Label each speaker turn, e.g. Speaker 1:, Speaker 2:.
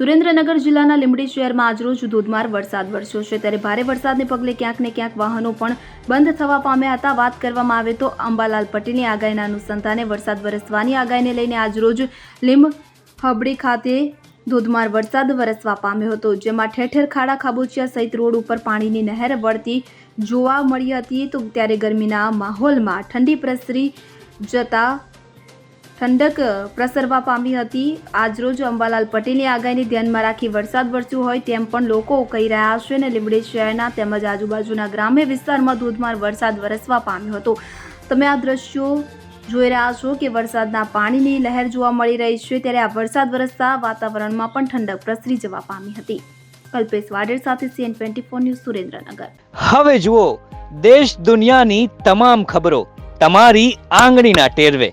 Speaker 1: સુરેન્દ્રનગર જિલ્લાના લીંબડી શહેરમાં આજરોજ ધોધમાર વરસાદ વરસ્યો છે. ત્યારે ભારે વરસાદને પગલે ક્યાંક ને ક્યાંક વાહનો પણ બંધ થવા પામ્યા હતા. વાત કરવામાં આવે તો અંબાલાલ પટેલની આગાહીના અનુસંધાને વરસાદ વરસવાની આગાહીને લઈને આજરોજ લીંબ હબડી ખાતે ધોધમાર વરસાદ વરસવા પામ્યો હતો, જેમાં ઠેર ઠેર ખાડા, ખાબોચિયા સહિત રોડ ઉપર પાણીની નહેર વળતી જોવા મળી હતી. તો ત્યારે ગરમીના માહોલમાં ઠંડી પ્રસરી જતા ઠંડક પ્રસરવા પામી હતી. આજરોજ અંબાલાલ પટેલની આગાહીને ધ્યાનમાં રાખી વરસાદ વરસ્યો હોય તેમ પણ લોકો કહી રહ્યા છે અને લીંબડી શહેરના તેમજ આજુબાજુના ગ્રામ્ય વિસ્તારમાં ધોધમાર વરસાદ વરસવા પામ્યો હતો. તમે આ દ્રશ્યો જોઈ રહ્યા છો કે વરસાદના પાણીની લહેર જોવા મળી રહી છે ત્યારે આ વરસાદ વરસતા વાતાવરણમાં પણ ઠંડક પ્રસરી જવા પામી હતી. કલ્પેશ વાડેર સાથે CN twenty four news Surendranagar.
Speaker 2: હવે જુઓ, દેશ દુનિયાની તમામ ખબરો તમારી આંગળીના ટેરવે.